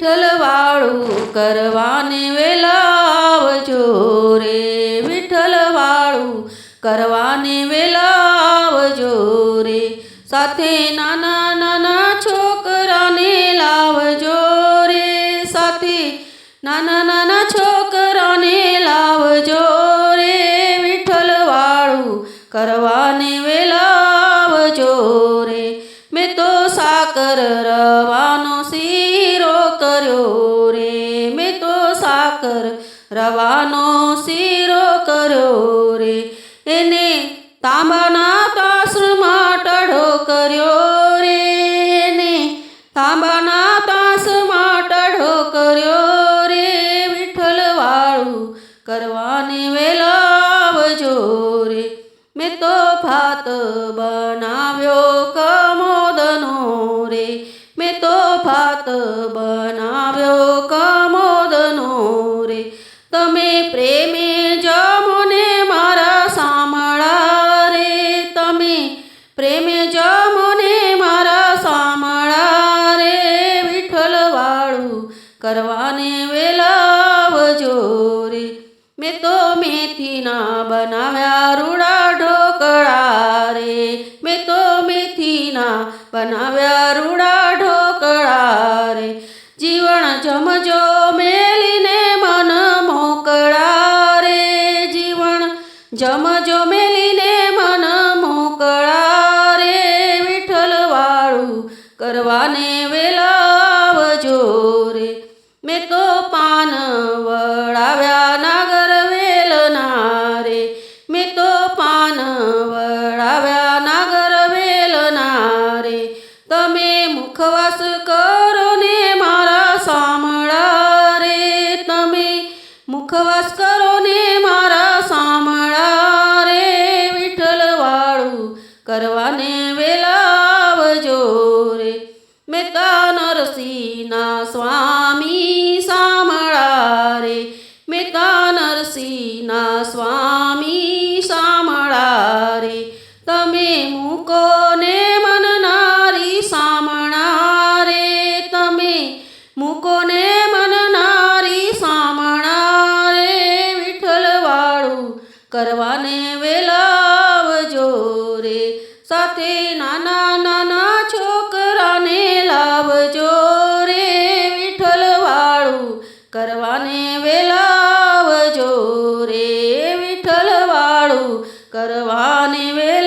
વિઠ્ઠલવાળું કરવાને વેલાવજો રે. વિઠ્ઠલવાળું કરવાને વેલાવજો રે. સાથે નાના નાના છોકરાને લાવજો રે. સાથે નાના નાના છોકરાને લાવજો રે. વિઠ્ઠલવાળું કરવાને વેલાવજો રે. મેં તો સાકર રવાનો કર્યો રે મેં તો સાકર રવાનો શીરો કર્યો રે એને તાંબાના તાસમાં ટઢો કર્યો રે એને તાંબાના તાસમાં ટઢો કર્યો રે વિઠ્ઠલવાળું કરવાને વેલાવજો રે મેં તો ભાત બનાવ્યો કમોદનો રે મેં તો ભાત બનાવ્યો કમોદનો રે. તમે પ્રેમે જમો ને મારા સામળા રે. તમે પ્રેમે જમો ને મારા સામળા રે. વિઠ્ઠલવાળું કરવાને વેલાવજો રે. મેં તો મેથીના બનાવ્યા રૂડા ઢોકળા રે. મેં તો મેથીના બનાવ્યા રૂડા જમજો મેલીને મન મોકળા રે વિઠ્ઠલવાળું કરવાને વેલાવજો રે મેં તો પાન વળાવ્યા નાગર વેલના રે મેં તો પાન વળાવ્યા નાગર વેલના રે તમે મુખવાસ કરો ને મારા સામળા રે કરવાને વેલાવજો રે. મેતા નરસિંહના સ્વામી સાંભળા રે. મેતા નરસિંહના સ્વામી સાંભળા રે. તમે મૂકો ને મનનારી સામણા રે. તમે મૂકો ને મનનારી સામણા રે. વિઠ્ઠલવાળું કરવાને વેલા સાથે નાના નાના છોકરાને લાવજો રે વિઠ્ઠલવાળું. કરવાને વેલાવજો રે વિઠ્ઠલવાળું. કરવાને વેલા